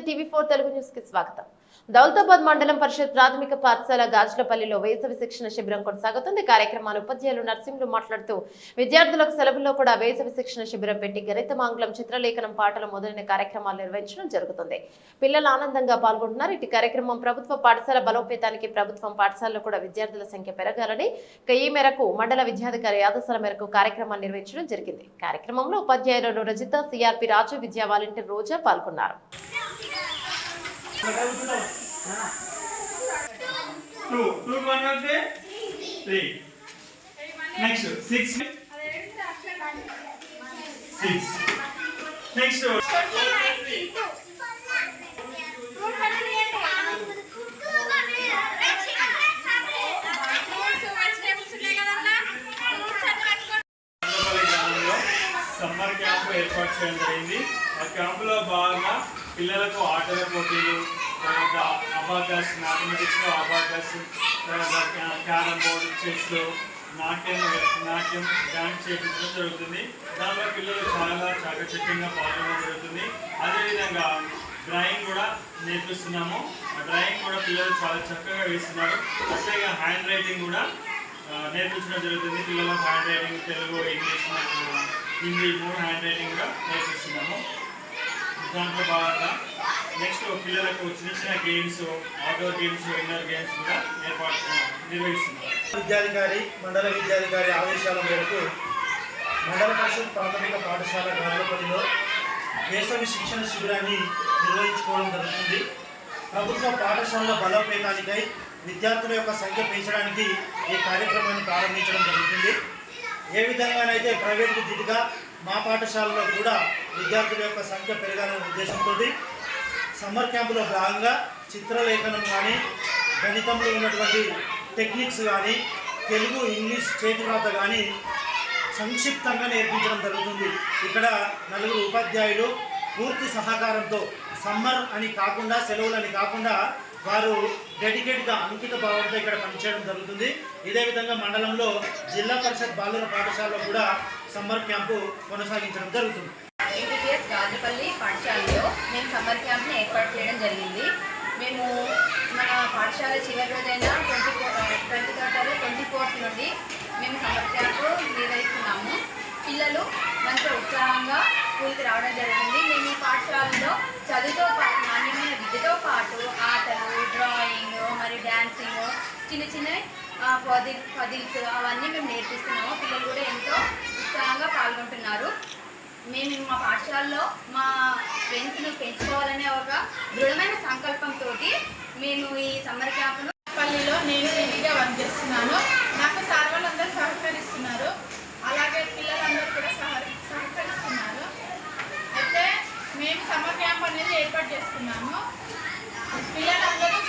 నమస్తే TV four Telugu న్యూస్కి స్వాగతం. దౌలతాబాద్ మండలం పరిషత్ ప్రాథమిక పాఠశాల గాజులపల్లిలో వేసవి శిక్షణ శిబిరం కొనసాగుతుంది. కార్యక్రమాలు ఉపాధ్యాయులు నర్సింహులు మాట్లాడుతూ విద్యార్థులకు సెలవుల్లో కూడా వేసవి శిక్షణ శిబిరం పెట్టి గణితమాంగ్లం చిత్రలేఖనం పాటలు మొదలైన కార్యక్రమాలు నిర్వహించడం జరుగుతుంది. పిల్లలు ఆనందంగా పాల్గొంటున్నారు. ఇటు కార్యక్రమం ప్రభుత్వ పాఠశాల బలోపేతానికి ప్రభుత్వం పాఠశాలలో కూడా విద్యార్థుల సంఖ్య పెరగాలని ఈ మేరకు మండల విద్యాధికారి ఆదేశాల మేరకు కార్యక్రమాన్ని నిర్వహించడం జరిగింది. కార్యక్రమంలో ఉపాధ్యాయులను రజిత సిఆర్పి రాజు విద్యా వాలంటీర్ రోజా పాల్గొన్నారు. టూ టూ వన్ అవుతే three next six six next camp ఏర్పాటు చేయడం జరిగింది. ఆ క్యాంపులో భాగంగా పిల్లలకు ఆటల పోటీలు తర్వాత అబాకస్ మ్యాథమెటిక్స్లో అబాకస్ తర్వాత క్యారమ్ బోర్డు చెస్ నాట్యం నాట్యం డ్యాన్స్ చేయించడం జరుగుతుంది. దానిలో పిల్లలు చాలా చాకచక్యంగా పాల్గొనడం జరుగుతుంది. అదేవిధంగా డ్రాయింగ్ కూడా నేర్పిస్తున్నాము. ఆ డ్రాయింగ్ కూడా పిల్లలు చాలా చక్కగా వేస్తున్నారు. అట్లాగే హ్యాండ్ రైటింగ్ కూడా నేర్పించడం జరుగుతుంది. పిల్లలకు hand writing Telugu English Hindi మూడు హ్యాండ్ రైటింగ్గా నేర్పిస్తున్నాము. దాంట్లో భాగంగా నెక్స్ట్ పిల్లలకు చిన్న చిన్న games outdoor games indoor games కూడా ఏర్పాటు నిర్వహిస్తున్నారు విద్యాధికారి మండల విద్యాధికారి ఆదేశాల మేరకు మండల పరిషత్ ప్రాథమిక పాఠశాల గాజులపల్లిలో వేసవి శిక్షణ శిబిరాన్ని నిర్వహించుకోవడం జరుగుతుంది. ప్రభుత్వ పాఠశాలల బలోపేతానికై విద్యార్థుల యొక్క సంఖ్య పెంచడానికి ఈ కార్యక్రమాన్ని ప్రారంభించడం జరుగుతుంది. ఏ విధంగానైతే ప్రైవేట్ దిటుగా మా పాఠశాలలో కూడా విద్యార్థుల యొక్క సంఖ్య పెరగాలనే ఉద్దేశంతో సమ్మర్ క్యాంపులో భాగంగా చిత్రలేఖనం కానీ గణితంలో ఉన్నటువంటి టెక్నిక్స్ కానీ తెలుగు ఇంగ్లీష్ చేతి రాత కానీ సంక్షిప్తంగా నేర్పించడం జరుగుతుంది. ఇక్కడ నలుగురు ఉపాధ్యాయులు పూర్తి సహకారంతో సమ్మర్ అని కాకుండా సెలవులని కాకుండా వారు డెడికేట్గా అంకిత భావంతో ఇక్కడ పనిచేయడం జరుగుతుంది. ఇదే విధంగా మండలంలో జిల్లా పరిషత్ బాలుర పాఠశాలలో కూడా సమ్మర్ క్యాంపు కొనసాగించడం జరుగుతుంది. ఎంపీపీఎస్ గాజుపల్లి పాఠశాలలో మేము సమ్మర్ క్యాంప్ని ఏర్పాటు చేయడం జరిగింది. మేము మన పాఠశాల చివరి రోజైన twenty four twenty third twenty fourth నుండి మేము సమ్మర్ క్యాంప్ నిర్వహిస్తున్నాము. పిల్లలు మంచిగా ఉత్సాహంగా స్కూల్కి రావడం జరిగింది మేము ఈ పాఠశాలలో చదువుతో చిన్న చిన్నవి పదిల్ పదిల్స్ అవన్నీ మేము నేర్పిస్తున్నాము. పిల్లలు కూడా ఎంతో ఉత్సాహంగా పాల్గొంటున్నారు. మేము మా పాఠశాలలో మా స్ట్రెంత్ను పెంచుకోవాలనే ఒక దృఢమైన సంకల్పంతో మేము ఈ సమ్మర్ క్యాంప్ను పల్లిలో నేను రెడీగా పనిచేస్తున్నాను నాకు సార్ వాళ్ళందరూ సహకరిస్తున్నారు. అలాగే పిల్లలందరూ కూడా సహకరిస్తున్నారు. అయితే మేము సమ్మర్ క్యాంప్ అనేది ఏర్పాటు చేస్తున్నాము పిల్లలందరూ